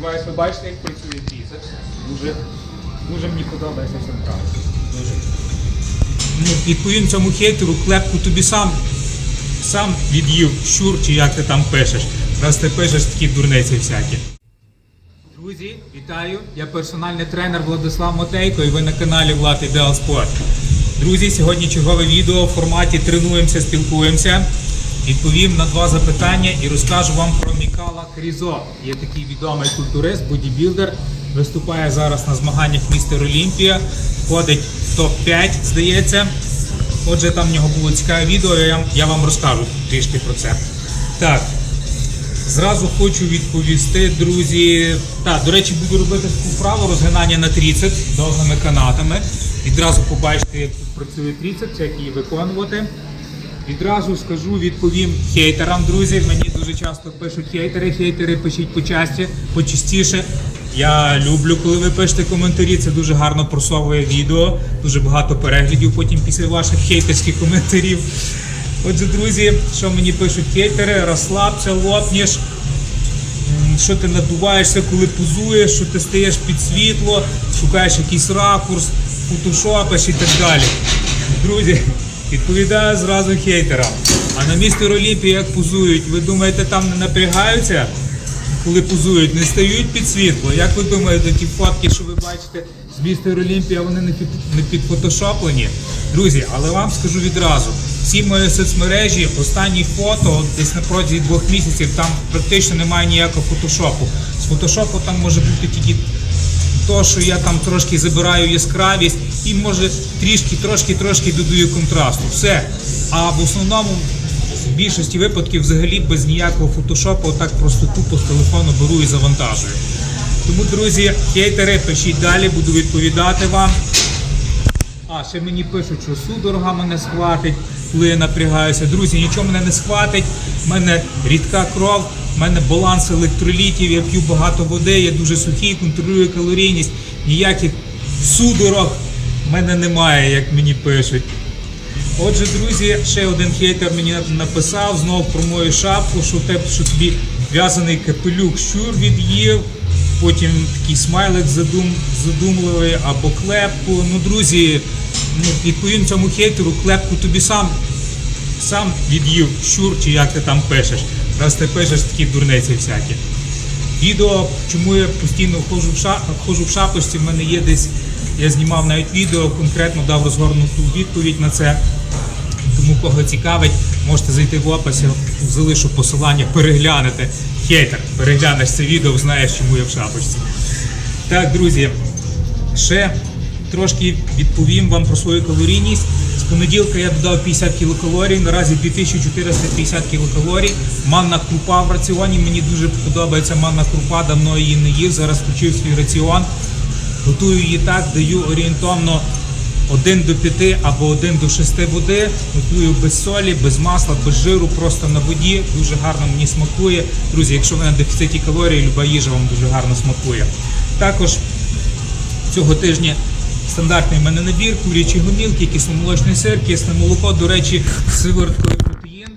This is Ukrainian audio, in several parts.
Сподіваюсь, ви бачите, як працює біцепс. Дуже, дуже мені подобається вправа. Дуже. Ну, відповім цьому хейтеру, клепку тобі сам, сам від'їв щур, чи як ти там пишеш. Раз ти пишеш такі дурниці всякі. Друзі, вітаю! Я персональний тренер Владислав Мотейко і ви на каналі Влад Ідеал Спорт. Друзі, сьогодні чергове відео в форматі тренуємося, спілкуємося. Відповім на два запитання і розкажу вам про Мікала Крізо. Є такий відомий культурист, бодібілдер. Виступає зараз на змаганнях містер Олімпія. Входить в топ-5, здається. Отже, там в нього було цікаве відео, я, вам розкажу трішки про це. Так, Зразу хочу відповісти, друзі. Так, до речі, буду робити таку вправу розгинання на тріцепс довгими канатами. Відразу побачите, як працює тріцепс, як її виконувати. Відразу скажу, відповім хейтерам, друзі. Мені дуже часто пишуть хейтери. Хейтери пишіть почасті, почастіше. Я люблю, коли ви пишете коментарі. Це дуже гарно просовує відео. Дуже багато переглядів потім після ваших хейтерських коментарів. Отже, друзі, що мені пишуть хейтери, розслабся, лопнеш, що ти надуваєшся, коли позуєш, що ти стаєш під світло, шукаєш якийсь ракурс, фотошопиш і так далі. Друзі, відповідаю зразу хейтерам. А на містер Олімпії як позують, ви думаєте, там не напрягаються? Коли позують, не стають під світло. Як ви думаєте, ті фотки, що ви бачите з містер Олімпія, вони не під не підфотошоплені? Друзі, але вам скажу відразу: всі мої соцмережі, останні фото, десь на протязі двох місяців, там практично немає ніякого фотошопу. З фотошопу там може бути тільки то, що я там трошки забираю яскравість і може трішки, трошки, трошки додаю контрасту. Все. А в основному в більшості випадків взагалі без ніякого фотошопу отак просто тупо з телефону беру і завантажую. Тому, друзі, хейтери, пишіть далі, буду відповідати вам. А, ще мені пишуть, що судорога мене схватить, коли я напрягаюся. Друзі, нічого мене не схватить. У мене рідка кров, в мене баланс електролітів, я п'ю багато води, я дуже сухий, контролюю калорійність. Ніяких судорог в мене немає, як мені пишуть. Отже, друзі, ще один хейтер мені написав знов про мою шапку, що те, що тобі в'язаний капелюк щур від'їв. Потім такий смайлик задум, задумливий або клепку. Ну, друзі, ну, відповім цьому хейтеру, клепку тобі сам, сам від'їв щур, чи як ти там пишеш. Раз ти пишеш такі дурниці всякі. Відео, чому я постійно ходжу в, ша... ходжу в шапочці, в мене є десь, я знімав навіть відео, конкретно дав розгорнуту відповідь на це. Тому кого цікавить, можете зайти в опис, я залишу посилання, переглянете. Хейтер, переглянеш це відео, знаєш, чому я в шапочці. Так, друзі, ще трошки відповім вам про свою калорійність. Понеділка я додав 50 кілокалорій, наразі 2450 кілокалорій. Манна крупа в раціоні. Мені дуже подобається манна крупа, давно її не їв. Зараз включив свій раціон. Готую її так, даю орієнтовно 1 до 5 або 1 до 6 води. Готую без солі, без масла, без жиру, просто на воді. Дуже гарно мені смакує. Друзі, якщо ви на дефіциті калорій, люба їжа вам дуже гарно смакує. Також цього тижня стандартний мене набір, курячі гомілки, кисломолочний сир, кисле молоко. До речі, з сивороткою протеїн.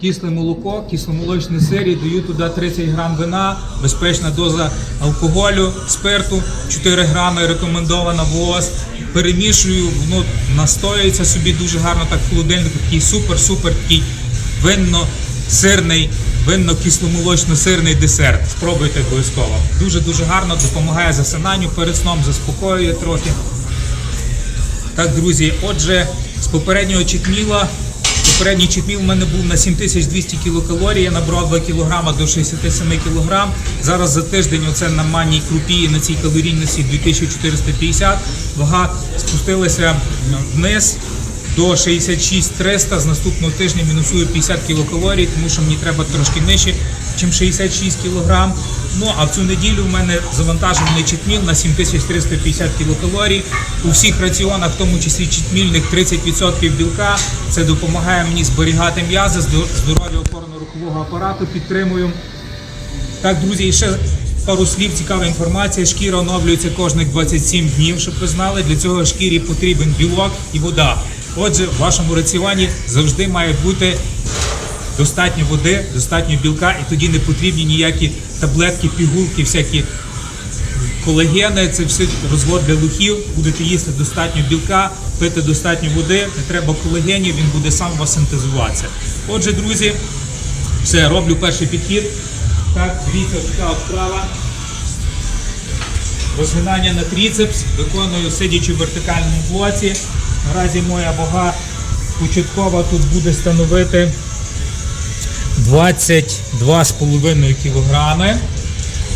Кисле молоко, кисломолочний сир і даю туди 30 грам вина, безпечна доза алкоголю, спирту, 4 грами рекомендована ВООЗ. Перемішую, воно настоюється собі дуже гарно так в холодильнику, такий супер-супер такий винно-сирний, винно-кисломолочно-сирний десерт. Спробуйте обов'язково. Дуже-дуже гарно допомагає засинанню перед сном, заспокоює трохи. Так, друзі, отже, з попереднього чекміла, попередній чекміл у мене був на 7200 кілокалорій, я набрав 2 кг до 67 кг. Зараз за тиждень оце на манній крупі на цій калорійності 2450. Вага спустилася вниз до 66300. З наступного тижня мінусую 50 кілокалорій, тому що мені треба трошки нижче, ніж 66 кг. Ну а в цю неділю в мене завантажений читміл на 7350 кілокалорій. У всіх раціонах, в тому числі читмільних, 30% білка. Це допомагає мені зберігати м'язи, здор- здоров'я опорно-рухового апарату підтримую. Так, друзі, і ще пару слів, цікава інформація. Шкіра оновлюється кожних 27 днів, щоб ви знали. Для цього шкірі потрібен білок і вода. Отже, в вашому раціоні завжди має бути достатньо води, достатньо білка, і тоді не потрібні ніякі таблетки, пігулки, всякі колагени, це все розвод для лухів. Будете їсти достатньо білка, пити достатньо води, не треба колагенів, він буде сам вас синтезуватися. Отже, друзі, все, роблю перший підхід. Так, дивіться, така вправа. Розгинання на тріцепс, виконую сидячи в вертикальному блоці. Наразі моя вага початкова тут буде становити 22,5 кг.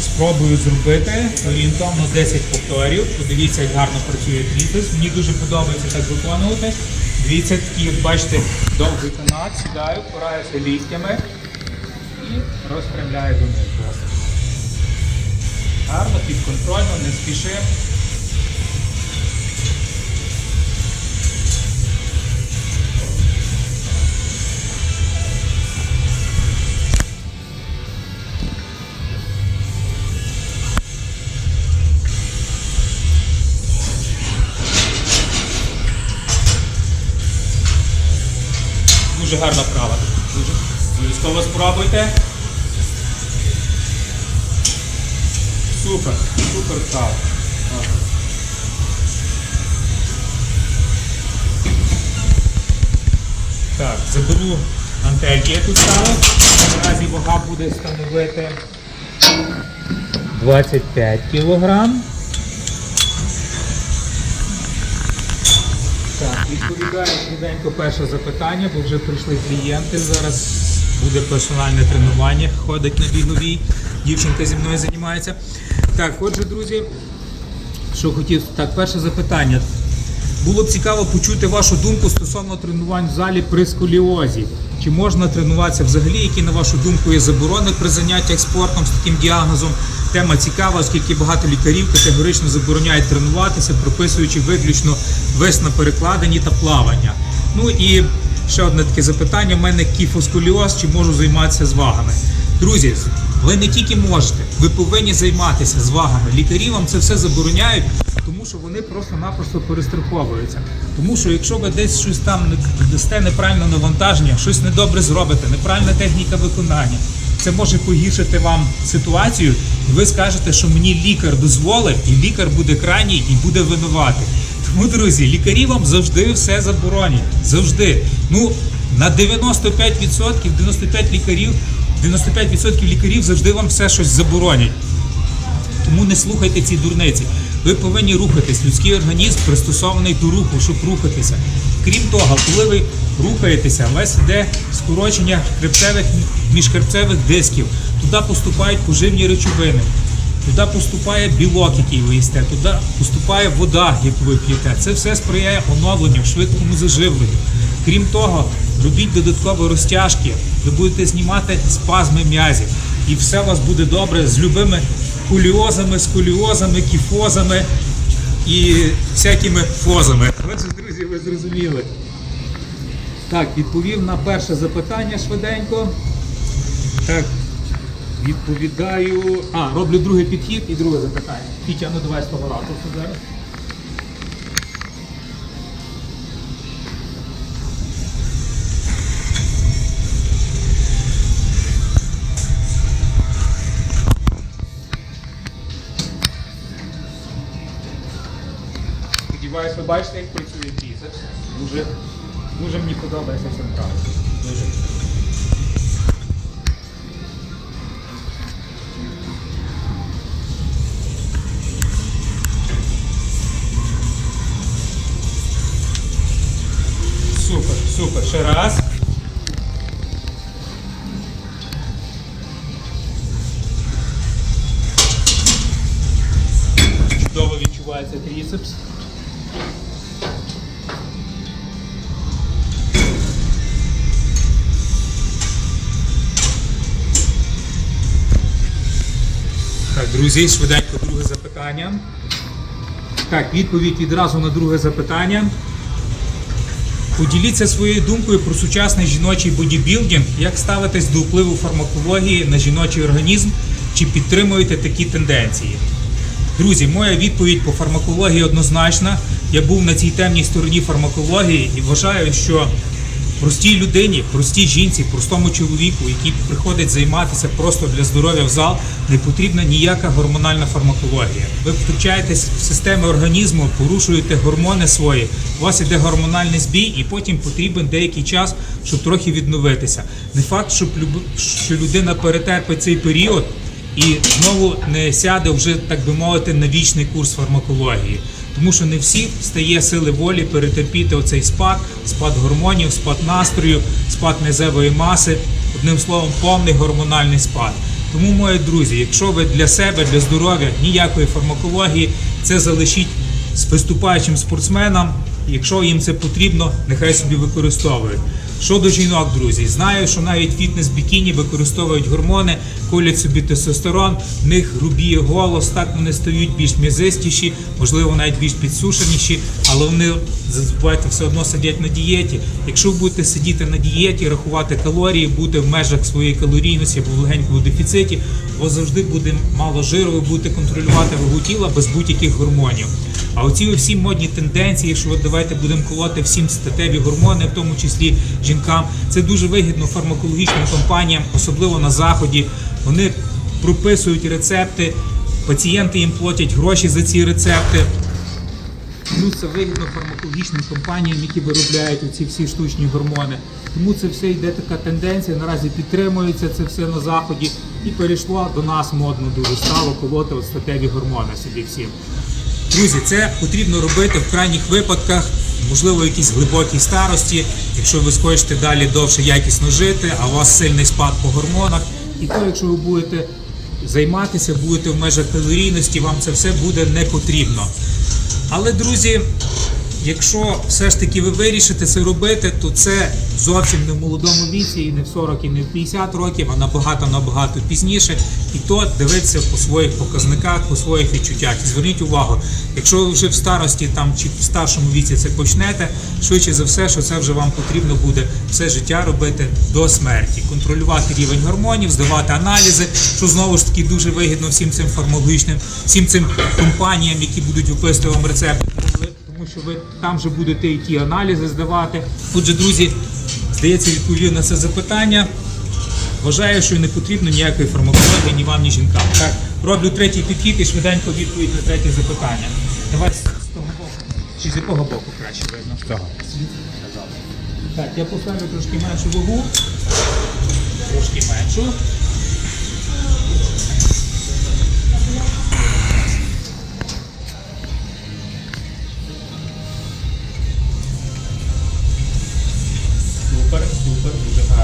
Спробую зробити орієнтовно 10 повторів. Подивіться, як гарно працює тріцепс. Мені дуже подобається так виконувати. Дивіться, такий, от бачите, довгий канат, сідаю, впираюся ліктями і розпрямляю донизу. Гарно, підконтрольно, не спішимо. Гарна вправа. Дуже обов'язково спробуйте. Супер, супер вправа. Так, заберу антельки, я тут ставив. Наразі вага буде становити 25 кілограм. Відповідаю швиденько перше запитання, бо вже прийшли клієнти. Зараз буде персональне тренування, ходить на біговій. Дівчинка зі мною займається. Так, отже, друзі, що хотів. Так, перше запитання. Було б цікаво почути вашу думку стосовно тренувань в залі при сколіозі. Чи можна тренуватися взагалі, які, на вашу думку, є заборони при заняттях спортом з таким діагнозом? Тема цікава, оскільки багато лікарів категорично забороняють тренуватися, прописуючи виключно вес на перекладині та плавання. Ну і ще одне таке запитання: у мене кіфосколіоз, чи можу займатися з вагами? Друзі, ви не тільки можете, ви повинні займатися з вагами. Лікарі вам це все забороняють, тому що вони просто-напросто перестраховуються. Тому що якщо ви десь щось там дасте неправильне навантаження, щось недобре зробите, неправильна техніка виконання, це може погіршити вам ситуацію, і ви скажете, що мені лікар дозволив, і лікар буде крайній і буде винуватий. Тому, друзі, лікарі вам завжди все заборонять. Завжди. Ну, на 95%, 95 лікарів, 95% лікарів завжди вам все щось заборонять. Тому не слухайте ці дурниці. Ви повинні рухатись. Людський організм пристосований до руху, щоб рухатися. Крім того, коли ви рухаєтеся, у вас йде скорочення хребцевих міжхребцевих дисків. Туди поступають поживні речовини. Туди поступає білок, який ви їсте, туди поступає вода, яку ви п'єте. Це все сприяє оновленню, швидкому заживленню. Крім того, робіть додаткові розтяжки, ви будете знімати спазми м'язів. І все у вас буде добре з любими куліозами, сколіозами, кіфозами і всякими фозами. Отже, друзі, ви зрозуміли. Так, відповів на перше запитання швиденько. Так, відповідаю. А, роблю другий підхід і друге запитання. Пітя, ну давай з того ракурсу зараз. Сподіваюсь, ви бачите, як працює біцепс. Дуже, дуже мені подобається ця вправа. Дуже. Супер, супер. Ще раз. Чудово відчувається тріцепс. Друзі, швиденько друге запитання. Так, відповідь відразу на друге запитання. Поділіться своєю думкою про сучасний жіночий бодібілдинг, як ставитесь до впливу фармакології на жіночий організм, чи підтримуєте такі тенденції? Друзі, моя відповідь по фармакології однозначна. Я був на цій темній стороні фармакології і вважаю, що Простій людині, простій жінці, простому чоловіку, який приходить займатися просто для здоров'я в зал, не потрібна ніяка гормональна фармакологія. Ви втручаєтесь в системи організму, порушуєте гормони свої. У вас іде гормональний збій, і потім потрібен деякий час, щоб трохи відновитися. Не факт, щоб що людина перетерпить цей період і знову не сяде вже, так би мовити, на вічний курс фармакології. Тому що не всі стає сили волі перетерпіти оцей спад, спад гормонів, спад настрою, спад низевої маси, одним словом, повний гормональний спад. Тому, мої друзі, якщо ви для себе, для здоров'я ніякої фармакології, це залишіть з виступаючим спортсменам. Якщо їм це потрібно, нехай собі використовують. Щодо жінок, друзі, знаю, що навіть фітнес-бікіні використовують гормони, колять собі тестостерон, в них грубіє голос, так вони стають більш м'язистіші, можливо, навіть більш підсушеніші, але вони забувайте все одно сидять на дієті. Якщо ви будете сидіти на дієті, рахувати калорії, бути в межах своєї калорійності або в легенькому дефіциті, у вас завжди буде мало жиру, ви будете контролювати вагу тіла без будь-яких гормонів. А оці всі модні тенденції, що от давайте будемо колоти всім статеві гормони, в тому числі жінкам, це дуже вигідно фармакологічним компаніям, особливо на заході. Вони прописують рецепти, пацієнти їм платять гроші за ці рецепти. Тому це вигідно фармакологічним компаніям, які виробляють оці всі штучні гормони. Тому це все йде така тенденція. Наразі підтримується це все на заході і перейшло до нас модно дуже стало колоти от статеві гормони собі всім. Друзі, це потрібно робити в крайніх випадках, можливо, якісь глибокій старості, якщо ви схочете далі довше якісно жити, а у вас сильний спад по гормонах. І то, якщо ви будете займатися, будете в межах калорійності, вам це все буде не потрібно. Але, друзі, якщо все ж таки ви вирішите це робити, то це зовсім не в молодому віці, і не в 40, і не в 50 років, а набагато набагато пізніше. І то дивитися по своїх показниках, по своїх відчуттях. І зверніть увагу, якщо ви вже в старості там чи в старшому віці це почнете, швидше за все, що це вже вам потрібно буде все життя робити до смерті, контролювати рівень гормонів, здавати аналізи, що знову ж таки дуже вигідно всім цим фармакологічним, всім цим компаніям, які будуть виписувати вам рецепти. Тому що ви там же будете і ті аналізи здавати. Отже, друзі, здається, відповів на це запитання. Вважаю, що не потрібно ніякої фармакології ні вам, ні жінкам. Так, роблю третій підхід і швиденько відповідь на третє запитання. Давай з з того боку. Чи з якого боку краще видно? З того. Так, я поставлю трошки меншу вагу. Трошки меншу.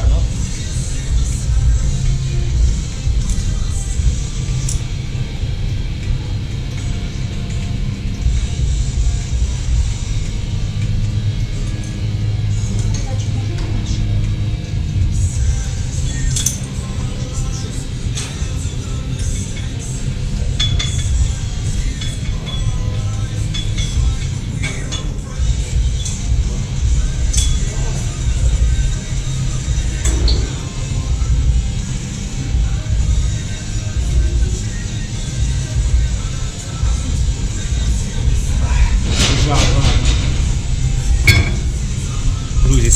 Супер,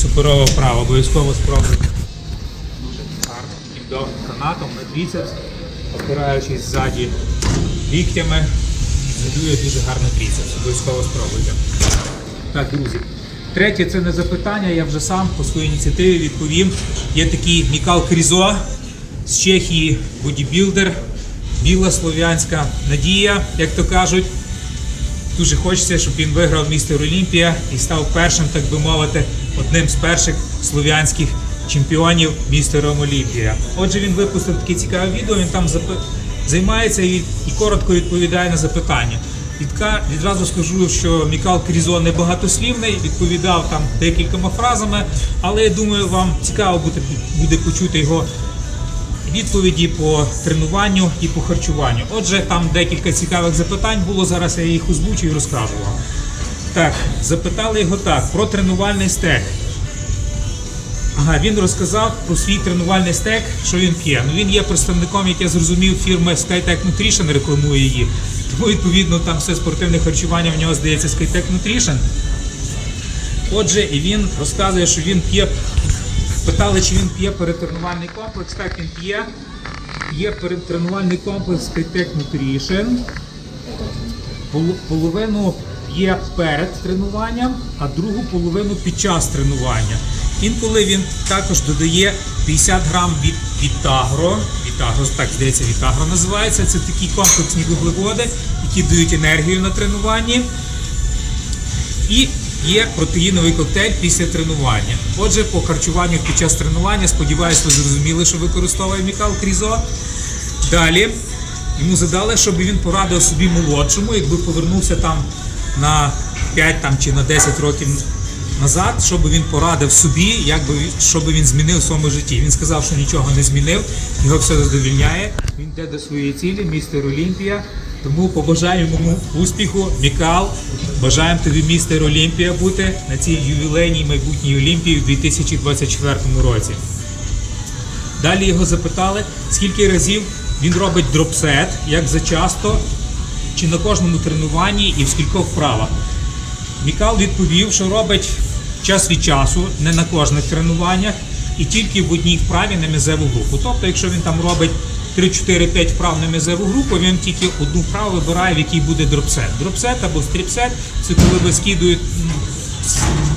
Друзі, суперова обов'язково спробуйте. Дуже гарно. Імдовим канатом на біцепс, опираючись ззаді ліктями, згадує дуже гарно біцепс. Обов'язково спробуйте. Так, друзі. Третє це не запитання, я вже сам по своїй ініціативі відповім. Є такий Мікал Крізо з Чехії, бодібілдер, біла слов'янська надія, як то кажуть. Дуже хочеться, щоб він виграв містер Олімпія і став першим, так би мовити, одним з перших слов'янських чемпіонів містером Олімпія. Отже, він випустив таке цікаве відео. Він там займається і, і коротко відповідає на запитання. Відка... Відразу скажу, що Мікал Крізо не багатослівний, відповідав там декількома фразами, але я думаю, вам цікаво буде, буде почути його відповіді по тренуванню і по харчуванню. Отже, там декілька цікавих запитань було. Зараз я їх озвучу і розкажу вам. Так, запитали його так про тренувальний стек. Ага, він розказав про свій тренувальний стек, що він п'є. Ну він є представником, як я зрозумів, фірми SkyTech Nutrition, рекламує її. Тому відповідно там все спортивне харчування в нього здається SkyTech Nutrition. Отже, і він розказує, що він п'є. Питали, чи він п'є перетренувальний комплекс. Так він п'є. Є перетренувальний комплекс Kitec Nutrition. Пол- Половину є перед тренуванням, а другу половину під час тренування. Інколи він також додає 50 грам від Вітагро. Вітагро, так здається, Вітагро називається. Це такі комплексні вуглеводи, які дають енергію на тренуванні. І є протеїновий коктейль після тренування. Отже, по харчуванню під час тренування, сподіваюся, ви зрозуміли, що використовує Мікал Крізо. Далі йому задали, щоб він порадив собі молодшому, якби повернувся там на 5 там, чи на 10 років назад, щоб він порадив собі, як би, він- він змінив в своєму житті. Він сказав, що нічого не змінив, його все задовільняє. Він йде до своєї цілі, містер Олімпія. Тому побажаємо йому успіху, Мікал. Бажаємо тобі містер Олімпія бути на цій ювілейній майбутній Олімпії в 2024 році. Далі його запитали, скільки разів він робить дропсет, як зачасто, чи на кожному тренуванні і в скількох вправах. Мікал відповів, що робить час від часу, не на кожних тренуваннях, і тільки в одній вправі на м'язеву групу. Тобто, якщо він там робить 3-4-5 вправ на м'язеву групу, він тільки одну вправу вибирає, в якій буде дропсет. Дропсет або стріпсет це коли ви скидуєте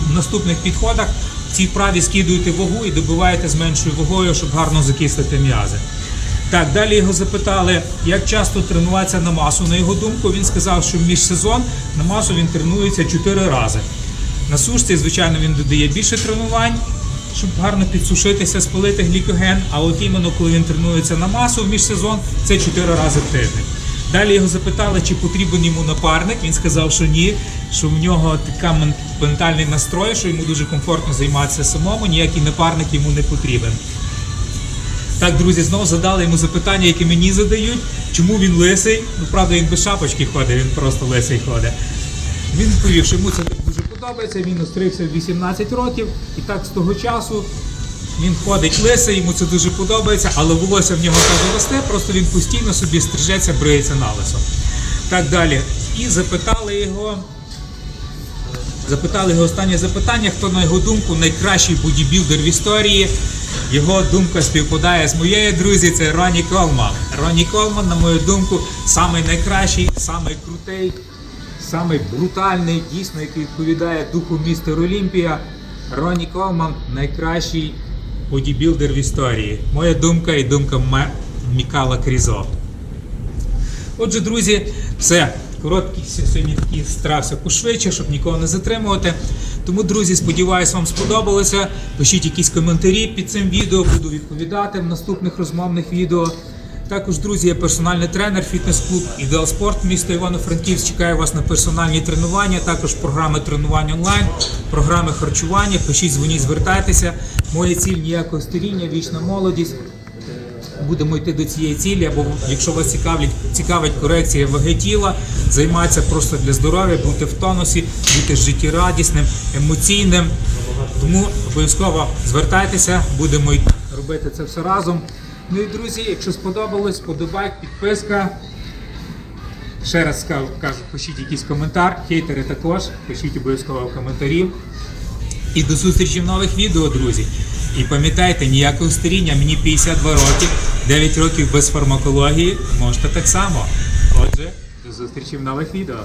в наступних підходах в цій вправі скидуєте вагу і добиваєте з меншою вагою, щоб гарно закислити м'язи. Так, далі його запитали, як часто тренуватися на масу. На його думку, він сказав, що в міжсезон на масу він тренується 4 рази. На сушці, звичайно, він додає більше тренувань, щоб гарно підсушитися, спалити глікоген. А от іменно коли він тренується на масу в міжсезон, це 4 рази в тиждень. Далі його запитали, чи потрібен йому напарник. Він сказав, що ні, що в нього така ментальний настрой, що йому дуже комфортно займатися самому, ніякий напарник йому не потрібен. Так, друзі, знову задали йому запитання, які мені задають, чому він лисий. Ну, правда, він без шапочки ходить, він просто лисий ходить. Він відповів, що йому це дуже подобається. Він остригся 18 років, і так з того часу він ходить лисий, йому це дуже подобається, але волосся в нього теж росте, просто він постійно собі стрижеться, бриється на лисо. Так далі. І запитали його. Запитали його останнє запитання, хто на його думку найкращий бодібілдер в історії. Його думка співпадає з моєю, друзі, це Ронні Колман. Ронні Колман, на мою думку, самий найкращий, самий крутий, самий брутальний, дійсно, який відповідає духу містер Олімпія. Ронні Колман найкращий бодібілдер в історії. Моя думка і думка Мікала Крізо. Отже, друзі, все. Короткий сьогодні такий старався пошвидше, щоб нікого не затримувати. Тому, друзі, сподіваюсь, вам сподобалося. Пишіть якісь коментарі під цим відео, буду відповідати в наступних розмовних відео. Також, друзі, я персональний тренер, фітнес-клуб Ідеал Спорт, місто Івано-Франківськ. Чекаю вас на персональні тренування, також програми тренувань онлайн, програми харчування. Пишіть, дзвоніть, звертайтеся. Моя ціль ніякого старіння, вічна молодість будемо йти до цієї цілі, або якщо вас цікавить, цікавить корекція ваги тіла, займатися просто для здоров'я, бути в тонусі, бути життєрадісним, емоційним. Тому обов'язково звертайтеся, будемо робити це все разом. Ну і друзі, якщо сподобалось, подобайк, підписка. Ще раз кажу, пишіть якийсь коментар, хейтери також, пишіть обов'язково коментарі. І до зустрічі в нових відео, друзі. І пам'ятайте, ніякого старіння, мені 52 роки, 9 років без фармакології, можете так само. Отже, до зустрічі в нових відео.